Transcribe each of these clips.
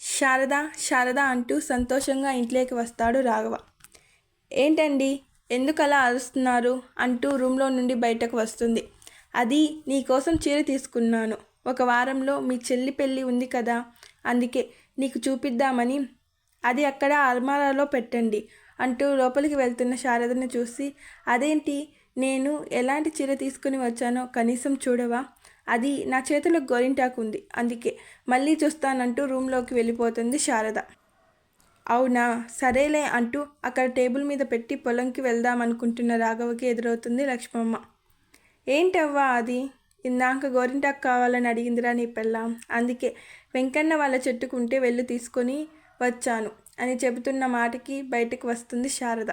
శారద శారద అంటూ సంతోషంగా ఇంట్లోకి వస్తాడు రాఘవ. ఏంటండి? ఎందుకు అలా అరుస్తున్నారు? అంటూ రూమ్లో నుండి బయటకు వస్తుంది. అది నీకోసం చీర తీసుకున్నాను. ఒక వారంలో మీ చెల్లి పెళ్ళి ఉంది కదా? అందుకే నీకు చూపిద్దామని అది అక్కడ అల్మారాలో పెట్టండి అంటూ లోపలికి వెళ్తున్న శారదను చూసి అదేంటి? నేను ఎలాంటి చీర తీసుకుని వచ్చానో కనీసం చూడవా? అది నా చేతిలో గోరింటాకు ఉంది అందుకే మళ్ళీ చూస్తానంటూ రూమ్లోకి వెళ్ళిపోతుంది శారద. అవునా? సరేలే అంటూ అక్కడ టేబుల్ మీద పెట్టి పొలంకి వెళ్దాం అనుకుంటున్న రాఘవకి ఎదురవుతుంది లక్ష్మమ్మ. ఏంటవ్వా అది? ఇందాక గోరింటాకు కావాలని అడిగిందిరా నీ పెళ్ళాం. అందుకే వెంకన్న వాళ్ళ చెట్టుకుంటే వెళ్ళి తీసుకొని వచ్చాను అని చెబుతున్న మాటకి బయటకు వస్తుంది శారద.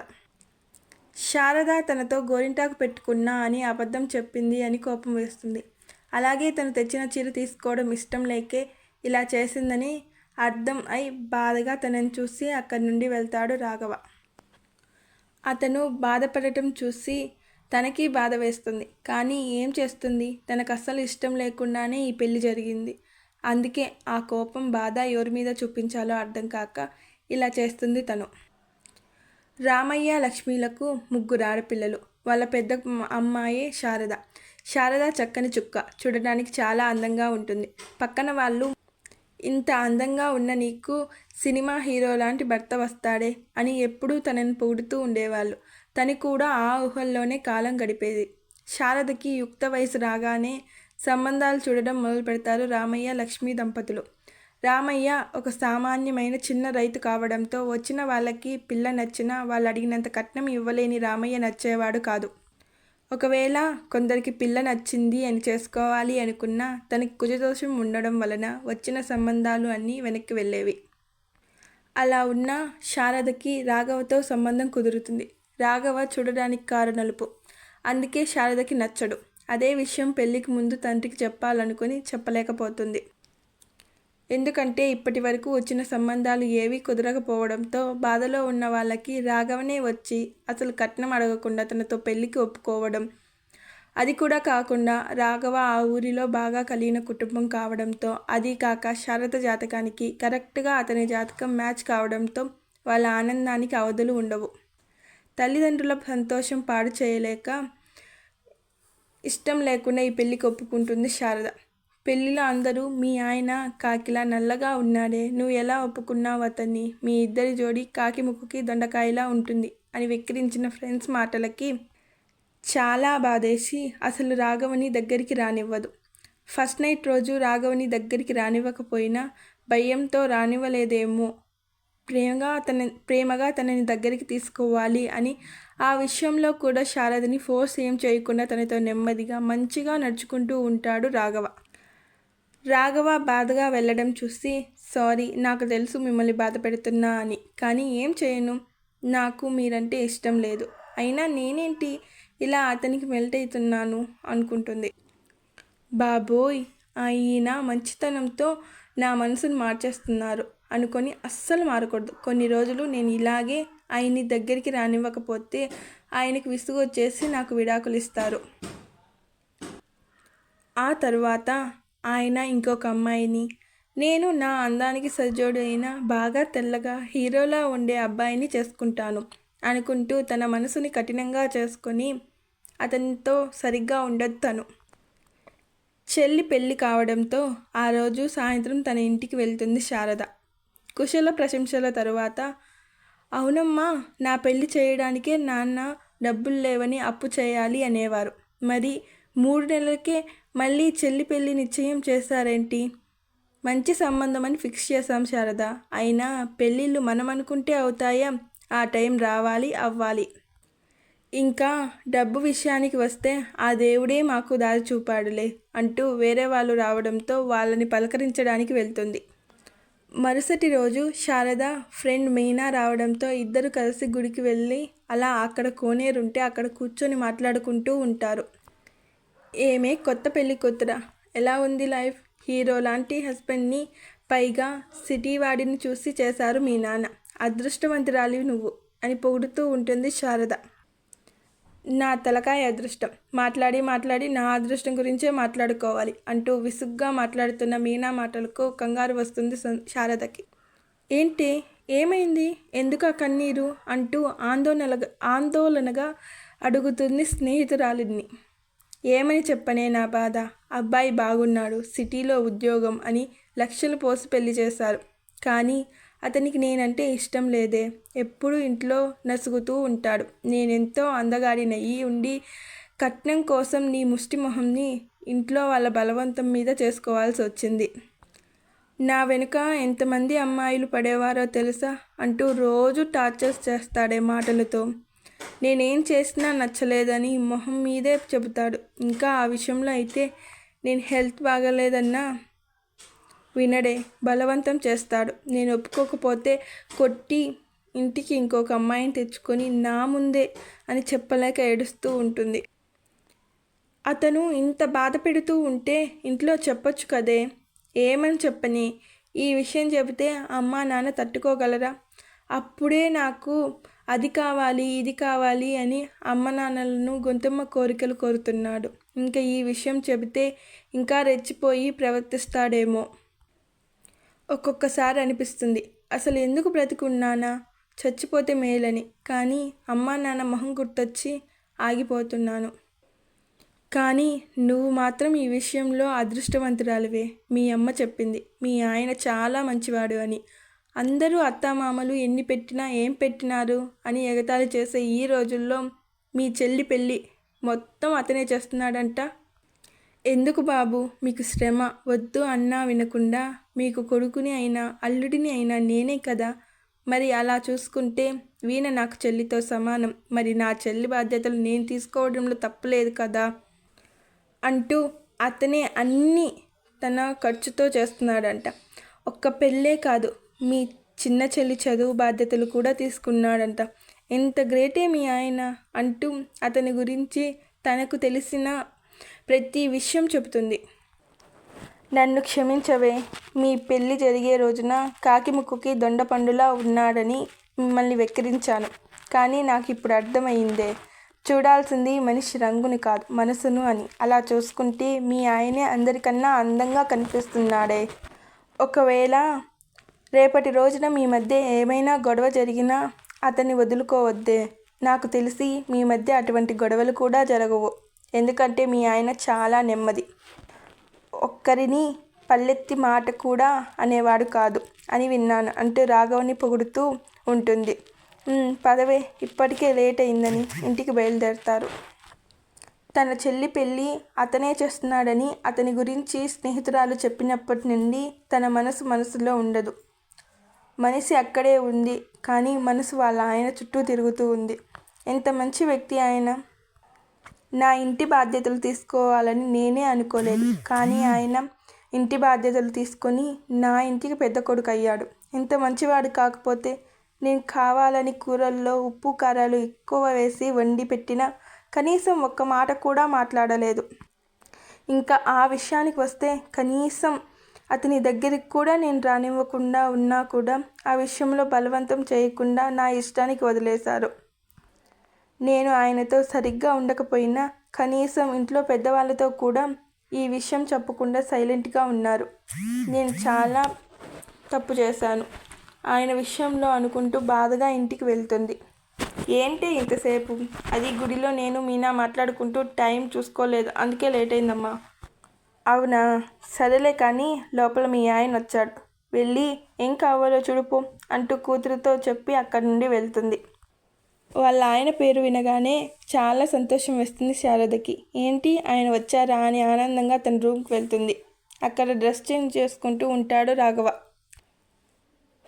శారద తనతో గోరింటాకు పెట్టుకున్నా అని అబద్ధం చెప్పింది అని కోపం వేస్తుంది. అలాగే తను తెచ్చిన చీర తీసుకోవడం ఇష్టం లేకే ఇలా చేసిందని అర్థం అయి బాధగా తనని చూసి అక్కడి నుండి వెళ్తాడు రాఘవ. అతను బాధపడటం చూసి తనకి బాధ వేస్తుంది. కానీ ఏం చేస్తుంది? తనకు అస్సలు ఇష్టం లేకుండానే ఈ పెళ్ళి జరిగింది. అందుకే ఆ కోపం బాధ ఎవరి మీద చూపించాలో అర్థం కాక ఇలా చేస్తుంది తను. రామయ్య లక్ష్మీలకు ముగ్గురు ఆడపిల్లలు. వాళ్ళ పెద్ద అమ్మాయే శారద. శారద చక్కని చుక్క చూడడానికి చాలా అందంగా ఉంటుంది. పక్కన వాళ్ళు ఇంత అందంగా ఉన్న నీకు సినిమా హీరో లాంటి భర్త వస్తాడే అని ఎప్పుడూ తనని పొగుడుతూ ఉండేవాళ్ళు. తను కూడా ఆ ఊహల్లోనే కాలం గడిపేది. శారదకి యుక్త వయసు రాగానే సంబంధాలు చూడడం మొదలు పెడతారు రామయ్య లక్ష్మీ దంపతులు. రామయ్య ఒక సామాన్యమైన చిన్న రైతు కావడంతో వచ్చిన వాళ్ళకి పిల్ల నచ్చినా వాళ్ళు అడిగినంత కట్నం ఇవ్వలేని రామయ్య నచ్చేవాడు కాదు. ఒకవేళ కొందరికి పిల్ల నచ్చింది అని చేసుకోవాలి అనుకున్నా తనకి కుజదోషం ఉండడం వలన వచ్చిన సంబంధాలు అన్నీ వెనక్కి వెళ్ళేవి. అలా ఉన్న శారదకి రాఘవతో సంబంధం కుదురుతుంది. రాఘవ చూడడానికి కారు నలుపు. అందుకే శారదకి నచ్చడు. అదే విషయం పెళ్ళికి ముందు తండ్రికి చెప్పాలనుకుని చెప్పలేకపోతుంది. ఎందుకంటే ఇప్పటి వరకు వచ్చిన సంబంధాలు ఏవీ కుదరకపోవడంతో బాధలో ఉన్న వాళ్ళకి రాఘవనే వచ్చి అసలు కట్నం అడగకుండా తనతో పెళ్ళికి ఒప్పుకోవడం. అది కూడా కాకుండా రాఘవ ఆ ఊరిలో బాగా కలిగిన కుటుంబం కావడంతో అది కాక శారద జాతకానికి కరెక్ట్గా అతని జాతకం మ్యాచ్ కావడంతో వాళ్ళ ఆనందానికి అవధులు ఉండవు. తల్లిదండ్రుల సంతోషం పాడు చేయలేక ఇష్టం లేకుండా ఈ పెళ్ళికి ఒప్పుకుంటుంది శారద. పెళ్ళిలో అందరూ మీ ఆయన కాకిలా నల్లగా ఉన్నాడే నువ్వు ఎలా ఒప్పుకున్నావు అతన్ని? మీ ఇద్దరి జోడి కాకి ముక్కుకి దొండకాయలా ఉంటుంది అని వెక్కిరించిన ఫ్రెండ్స్ మాటలకి చాలా బాధేసి అసలు రాఘవని దగ్గరికి రానివ్వదు. ఫస్ట్ నైట్ రోజు రాఘవని దగ్గరికి రానివ్వకపోయినా భయంతో రానివ్వలేదేమో. ప్రేమగా తన ప్రేమగా తనని దగ్గరికి తీసుకోవాలి అని ఆ విషయంలో కూడా శారదని ఫోర్స్ ఏం చేయకుండా తనతో నెమ్మదిగా మంచిగా నడుచుకుంటూ ఉంటాడు రాఘవ. రాఘవ బాధగా వెళ్ళడం చూసి సారీ నాకు తెలుసు మిమ్మల్ని బాధ పెడుతున్నా అని. కానీ ఏం చేయను? నాకు మీరంటే ఇష్టం లేదు. అయినా నేనేంటి ఇలా అతనికి మెల్ట్ అవుతున్నాను అనుకుంటుంది. బాబోయ్ ఆయన మంచితనంతో నా మనసును మార్చేస్తున్నారు అనుకొని అస్సలు మారకూడదు. కొన్ని రోజులు నేను ఇలాగే ఆయన్ని దగ్గరికి రానివ్వకపోతే ఆయనకి విసుగు వచ్చేసి నాకు విడాకులు ఇస్తారు ఆ తర్వాత ఆయన ఇంకొక అమ్మాయిని. నేను నా అందానికి సజ్జోడైన బాగా తెల్లగా హీరోలా ఉండే అబ్బాయిని చేసుకుంటాను అనుకుంటూ తన మనసుని కఠినంగా చేసుకొని అతనితో సరిగ్గా ఉండదు తను. చెల్లి పెళ్ళి కావడంతో ఆ రోజు సాయంత్రం తన ఇంటికి వెళ్తుంది శారద. కుశల ప్రశంసల తరువాత అవునమ్మా నా పెళ్ళి చేయడానికే నాన్న డబ్బులు లేవని అప్పు చేయాలి అనేవారు. మరి మూడు నెలలకే మళ్ళీ చెల్లి పెళ్ళి నిశ్చయం చేశారేంటి మంచి సంబంధం అని ఫిక్స్ చేశాం శారద. అయినా పెళ్ళిళ్ళు మనం అనుకుంటే అవుతాయా? ఆ టైం రావాలి అవ్వాలి. ఇంకా డబ్బు విషయానికి వస్తే ఆ దేవుడే మాకు దారి చూపాడులే అంటూ వేరే వాళ్ళు రావడంతో వాళ్ళని పలకరించడానికి వెళ్తుంది. మరుసటి రోజు శారద ఫ్రెండ్ మీనా రావడంతో ఇద్దరు కలిసి గుడికి వెళ్ళి అలా అక్కడ కోనేరుంటే అక్కడ కూర్చొని మాట్లాడుకుంటూ ఉంటారు. ఏమే కొత్త పెళ్ళి కూతురా? ఎలా ఉంది లైఫ్? హీరో లాంటి హస్బెండ్ని పైగా సిటీ వాడిని చూసి చేశారు మీ నాన్న. అదృష్టవంతురాలి నువ్వు అని పొగుడుతూ ఉంటుంది శారద. నా తలకాయ అదృష్టం. మాట్లాడి మాట్లాడి నా అదృష్టం గురించే మాట్లాడుకోవాలి అంటూ విసుగ్గా మాట్లాడుతున్న మీనా మాటలకు కంగారు వస్తుంది శారదకి. ఏంటి? ఏమైంది? ఎందుకు ఆ కన్నీరు? అంటూ ఆందోళనగా ఆందోళనగా అడుగుతుంది స్నేహితురాలిని. ఏమని చెప్పనే నా బాధ? అబ్బాయి బాగున్నాడు సిటీలో ఉద్యోగం అని లక్షలు పోసి పెళ్ళి చేశారు. కానీ అతనికి నేనంటే ఇష్టం లేదే. ఎప్పుడూ ఇంట్లో నసుగుతూ ఉంటాడు. నేనెంతో అందగాడినయ్యి ఉండి కట్నం కోసం నీ ముష్టి మొహంని ఇంట్లో వాళ్ళ బలవంతం మీద చేసుకోవాల్సి వచ్చింది. నా వెనుక ఎంతమంది అమ్మాయిలు పడేవారో తెలుసా? అంటూ రోజు టార్చర్స్ చేస్తాడే మాటలతో. నేనేం చేసినా నచ్చలేదని మొహం మీదే చెబుతాడు. ఇంకా ఆ విషయంలో అయితే నేను హెల్త్ బాగలేదన్నా వినడే బలవంతం చేస్తాడు. నేను ఒప్పుకోకపోతే కొట్టి ఇంటికి ఇంకొక అమ్మాయిని తెచ్చుకొని నా ముందే అని చెప్పలేక ఏడుస్తూ ఉంటుంది. అతను ఇంత బాధ పెడుతూ ఉంటే ఇంట్లో చెప్పొచ్చు కదే? ఏమని చెప్పని? ఈ విషయం చెబితే అమ్మ నాన్న తట్టుకోగలరా? అప్పుడే నాకు అది కావాలి ఇది కావాలి అని అమ్మ నాన్నలను గొంతమ్మ కోరికలు కోరుతున్నాడు. ఇంకా ఈ విషయం చెబితే ఇంకా రెచ్చిపోయి ప్రవర్తిస్తాడేమో. ఒక్కొక్కసారి అనిపిస్తుంది అసలు ఎందుకు బ్రతికున్నానా? చచ్చిపోతే మేలని. కానీ అమ్మా నాన్న మొహం గుర్తొచ్చి ఆగిపోతున్నాను. కానీ నువ్వు మాత్రం ఈ విషయంలో అదృష్టవంతురాలివే మీ అమ్మ చెప్పింది. మీ ఆయన చాలా మంచివాడు అని. అందరూ అత్తమామలు ఎన్ని పెట్టినా ఏం పెట్టినారు అని ఎగతాళి చేసే ఈ రోజుల్లో మీ చెల్లి పెళ్ళి మొత్తం అతనే చేస్తున్నాడంట. ఎందుకు బాబు? మీకు శ్రమ. వద్దు అన్నా వినకుండా మీకు కొడుకుని అయినా అల్లుడిని అయినా నేనే కదా. మరి అలా చూసుకుంటే వీణ నాకు చెల్లితో సమానం. మరి నా చెల్లి బాధ్యతలు నేను తీసుకోవడంలో తప్పులేదు కదా? అంటూ అతనే అన్నీ తన ఖర్చుతో చేస్తున్నాడంట. ఒక్క పెళ్ళే కాదు మీ చిన్న చెల్లి చదువు బాధ్యతలు కూడా తీసుకున్నాడంట. ఎంత గ్రేటే మీ ఆయన అంటూ అతని గురించి తనకు తెలిసిన ప్రతి విషయం చెబుతుంది. నన్ను క్షమించవే. మీ పెళ్ళి జరిగే రోజున కాకి ముక్కుకి దొండపండులా ఉన్నాడని మిమ్మల్ని వెక్కిరించాను. కానీ నాకు ఇప్పుడు అర్థమైందే. చూడాల్సింది మనిషి రంగుని కాదు మనసును అని. అలా చూసుకుంటే మీ ఆయనే అందరికన్నా అందంగా కనిపిస్తున్నాడే. ఒకవేళ రేపటి రోజున మీ మధ్య ఏమైనా గొడవ జరిగినా అతన్ని వదులుకోవద్దే. నాకు తెలిసి మీ మధ్య అటువంటి గొడవలు కూడా జరగవు. ఎందుకంటే మీ ఆయన చాలా నెమ్మది. ఒక్కరిని పల్లెత్తి మాట కూడా అనేవాడు కాదు అని విన్నాను అంటూ రాఘవని పొగుడుతూ ఉంటుంది. పదవే ఇప్పటికే లేట్ అయిందని ఇంటికి బయలుదేరతారు. తన చెల్లి పెళ్ళి అతనే చేస్తున్నాడని అతని గురించి స్నేహితురాలు చెప్పినప్పటి నుండి తన మనసు మనసులో ఉండదు. మనిషి అక్కడే ఉంది కానీ మనసు వాళ్ళ ఆయన చుట్టూ తిరుగుతూ ఉంది. ఎంత మంచి వ్యక్తి ఆయన? నా ఇంటి బాధ్యతలు తీసుకోవాలని నేనే అనుకోలేదు కానీ ఆయన ఇంటి బాధ్యతలు తీసుకొని నా ఇంటికి పెద్ద కొడుకు అయ్యాడు ఇంత మంచివాడు కాకపోతే నేను కావాలని కూరల్లో ఉప్పు కారాలు ఎక్కువ వేసి వండి పెట్టినా కనీసం ఒక్క మాట కూడా మాట్లాడలేదు. ఇంకా ఆ విషయానికి వస్తే కనీసం అతని దగ్గరికి కూడా నేను రానివ్వకుండా ఉన్నా కూడా ఆ విషయంలో బలవంతం చేయకుండా నా ఇష్టానికి వదిలేశారు. నేను ఆయనతో సరిగ్గా ఉండకపోయినా కనీసం ఇంట్లో పెద్దవాళ్ళతో కూడా ఈ విషయం చెప్పకుండా సైలెంట్గా ఉన్నారు. నేను చాలా తప్పు చేశాను. ఆయన విషయంలో అనుకుంటూ బాధగా ఇంటికి వెళ్తుంది. ఏంటి ఇంతసేపు? అది గుడిలో నేను మీనా మాట్లాడుకుంటూ టైం చూసుకోలేదు. అందుకే లేట్ అయిందమ్మా. అవునా? సరేలే కానీ లోపల మీ ఆయన వచ్చాడు. వెళ్ళి ఏం కావాలో చూడుపు అంటూ కూతురుతో చెప్పి అక్కడి నుండి వెళ్తుంది. వాళ్ళ ఆయన పేరు వినగానే చాలా సంతోషం వేస్తుంది శారదకి. ఏంటి? ఆయన వచ్చారా అని ఆనందంగా తన రూమ్కి వెళ్తుంది. అక్కడ డ్రెస్ చేంజ్ చేసుకుంటూ ఉంటాడు రాఘవ.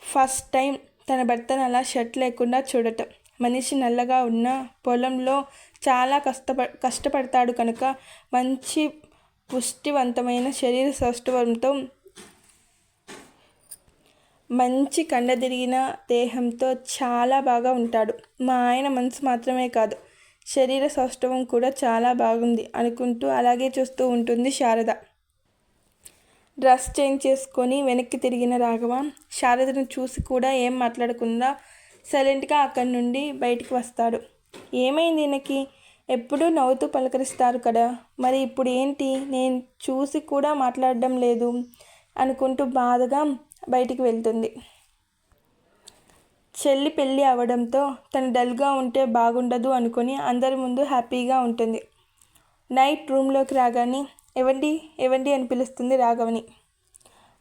ఫస్ట్ టైం తన భర్తను అలా షర్ట్ లేకుండా చూడటం. మనిషి నల్లగా ఉన్న పొలంలో చాలా కష్టప కష్టపడతాడు కనుక మంచి పుష్టివంతమైన శరీర సౌష్ఠవంతో మంచి కండదిరిగిన దేహంతో చాలా బాగా ఉంటాడు. మా ఆయన మనసు మాత్రమే కాదు శరీర సౌష్ఠవం కూడా చాలా బాగుంది అనుకుంటూ అలాగే చూస్తూ ఉంటుంది శారద. డ్రెస్ చేంజ్ చేసుకొని వెనక్కి తిరిగిన రాఘవ శారదను చూసి కూడా ఏం మాట్లాడకుండా సైలెంట్గా అక్కడి నుండి బయటికి వస్తాడు. ఏమైంది ఈయనకి? ఎప్పుడూ నవ్వుతూ పలకరిస్తారు కదా. మరి ఇప్పుడు ఏంటి? నేను చూసి కూడా మాట్లాడడం లేదు అనుకుంటూ బాధగా బయటికి వెళ్తుంది. చెల్లి పెళ్ళి అవడంతో తను డల్గా ఉంటే బాగుండదు అనుకుని అందరి ముందు హ్యాపీగా ఉంటుంది. నైట్ రూమ్లోకి రాగానే ఎవండి ఎవండి అని పిలుస్తుంది రాఘవని.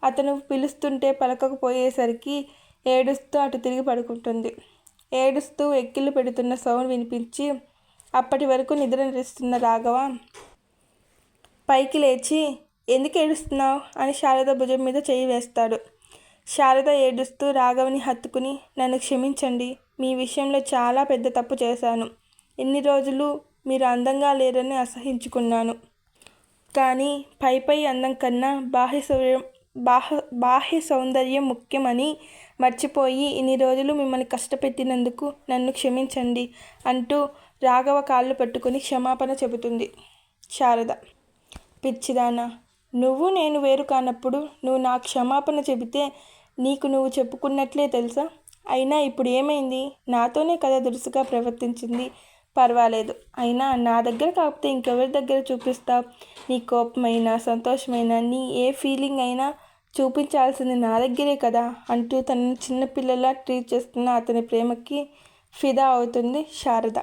అతను పిలుస్తుంటే పలకకపోయేసరికి ఏడుస్తూ అటు తిరిగి పడుకుంటుంది. ఏడుస్తూ ఎక్కిళ్ళు పెడుతున్న సౌండ్ వినిపించి అప్పటి వరకు నిద్ర రాఘవ పైకి లేచి ఎందుకు ఏడుస్తున్నావు? అని శారద భుజం మీద చేయి వేస్తాడు. శారద ఏడుస్తూ రాఘవని హత్తుకుని నన్ను క్షమించండి మీ విషయంలో చాలా పెద్ద తప్పు చేశాను. ఎన్ని రోజులు మీరు అందంగా లేరని అసహించుకున్నాను. కానీ పై పై అందం కన్నా బాహ్య సౌర్యం బాహ బాహ్య సౌందర్యం ముఖ్యమని మర్చిపోయి ఇన్ని రోజులు మిమ్మల్ని కష్టపెట్టినందుకు నన్ను క్షమించండి అంటూ రాఘవ కాళ్ళు పట్టుకుని క్షమాపణ చెబుతుంది. శారద పిచ్చిదానా నువ్వు నేను వేరు కానప్పుడు నువ్వు నా క్షమాపణ చెబితే నీకు నువ్వు చెప్పుకున్నట్లే తెలుసా? అయినా ఇప్పుడు ఏమైంది? నాతోనే కదా దురుసుగా ప్రవర్తించింది. పర్వాలేదు. అయినా నా దగ్గర కాకపోతే ఇంకెవరి దగ్గర చూపిస్తావు? నీ కోపమైనా సంతోషమైనా నీ ఏ ఫీలింగ్ అయినా చూపించాల్సింది నా దగ్గరే కదా? అంటూ తనను చిన్నపిల్లలా ట్రీట్ చేస్తున్న అతని ప్రేమకి ఫిదా అవుతుంది శారద.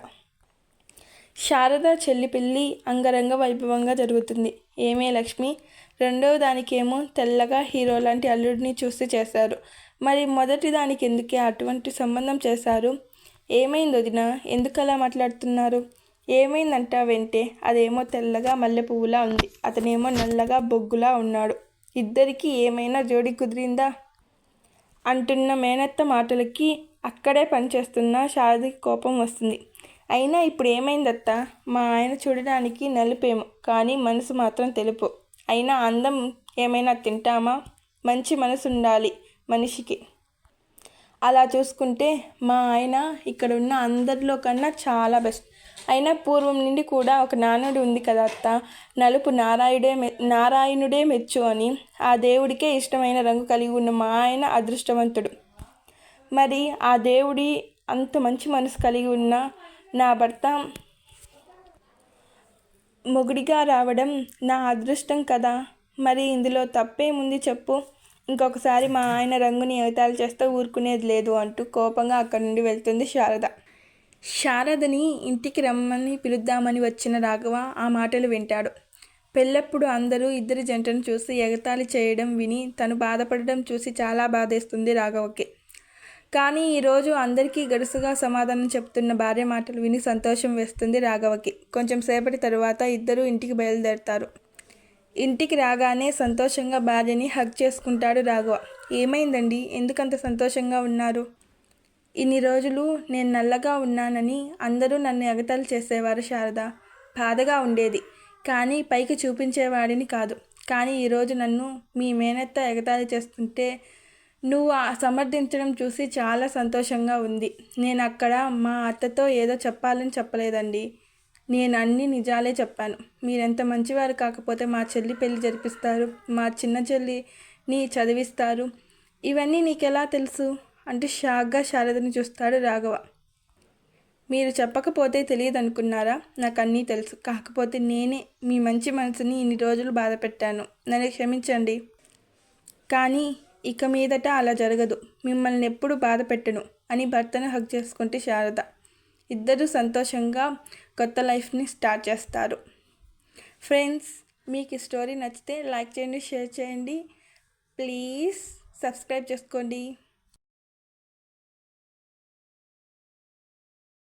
శారద చెల్లి పెళ్ళి అంగరంగ వైభవంగా జరుగుతుంది. ఏమే లక్ష్మి? రెండవ దానికేమో తెల్లగా హీరో లాంటి అల్లుడిని చూసి చేశారు. మరి మొదటి దానికి ఎందుకే అటువంటి సంబంధం చేశారు? ఏమైంది వదిన? ఎందుకు అలా మాట్లాడుతున్నారు ఏమైందంటావేంటే అదేమో తెల్లగా మల్లె పువ్వులా ఉంది. అతనేమో నల్లగా బొగ్గులా ఉన్నాడు. ఇద్దరికీ ఏమైనా జోడి కుదిరిందా? అంటున్న మేనత్త మాటలకి అక్కడే పనిచేస్తున్న శారదికి కోపం వస్తుంది. అయినా ఇప్పుడు ఏమైందత్త మా ఆయన చూడడానికి నలుపేమో కానీ మనసు మాత్రం తెలుపు. అయినా అందం ఏమైనా తింటామా? మంచి మనసు ఉండాలి మనిషికి. అలా చూసుకుంటే మా ఆయన ఇక్కడ ఉన్న అందరిలో కన్నా చాలా బెస్ట్. అయినా పూర్వం నుండి కూడా ఒక నానుడు ఉంది కదా అత్త నలుపు నారాయుడే మె నారాయణుడే మెచ్చు అని ఆ దేవుడికే ఇష్టమైన రంగు కలిగి ఉన్న మా ఆయన అదృష్టవంతుడు. మరి ఆ దేవుడి అంత మంచి మనసు కలిగి ఉన్న నా భర్త మొగుడిగా రావడం నా అదృష్టం కదా. మరి ఇందులో తప్పేముంది చెప్పు. ఇంకొకసారి మా ఆయన రంగుని ఎగతాళి చేస్తే ఊరుకునేది లేదు అంటూ కోపంగా అక్కడి నుండి వెళ్తుంది శారద. శారదని ఇంటికి రమ్మని పిలుద్దామని వచ్చిన రాఘవ ఆ మాటలు వింటాడు. పెళ్ళప్పుడు అందరూ ఇద్దరి జంటను చూసి ఎగతాళి చేయడం విని తను బాధపడడం చూసి చాలా బాధేస్తుంది రాఘవకి. కానీ ఈరోజు అందరికీ గడుసుగా సమాధానం చెప్తున్న భార్య మాటలు విని సంతోషం వేస్తుంది రాఘవకి. కొంచెం సేపటి తరువాత ఇద్దరూ ఇంటికి బయలుదేరతారు. ఇంటికి రాగానే సంతోషంగా భార్యని హగ్ చేసుకుంటాడు రాఘవ. ఏమైందండి? ఎందుకంత సంతోషంగా ఉన్నారు? ఇన్ని రోజులు నేను నల్లగా ఉన్నానని అందరూ నన్ను ఎగతాలు చేసేవారు శారద. బాధగా ఉండేది. కానీ పైకి చూపించేవాడిని కాదు. కానీ ఈరోజు నన్ను మీ మేనత్త ఎగతాళి చేస్తుంటే నువ్వు సమర్థించడం చూసి చాలా సంతోషంగా ఉంది. నేను అక్కడ మా అత్తతో ఏదో చెప్పాలని చెప్పలేదండి. నేను అన్ని నిజాలే చెప్పాను. మీరెంత మంచివారు కాకపోతే మా చెల్లి పెళ్ళి జరిపిస్తారు. మా చిన్న చెల్లిని చదివిస్తారు. ఇవన్నీ నీకెలా తెలుసు? అంటే షాక్గా శారదని చూస్తాడు రాఘవ. మీరు చెప్పకపోతే తెలియదు అనుకున్నారా నాకు అన్నీ తెలుసు. కాకపోతే నేనే మీ మంచి మనసుని ఇన్ని రోజులు బాధ పెట్టాను నన్ను క్షమించండి. కానీ ఇక మీదట అలా జరగదు. మిమ్మల్ని ఎప్పుడు బాధ పెట్టను అని భర్తను హక్ చేసుకుంటే శారద. ఇద్దరు సంతోషంగా కొత్త లైఫ్ని స్టార్ట్ చేస్తారు. ఫ్రెండ్స్ మీకు ఈ స్టోరీ నచ్చితే లైక్ చేయండి షేర్ చేయండి. ప్లీజ్ సబ్స్క్రైబ్ చేసుకోండి.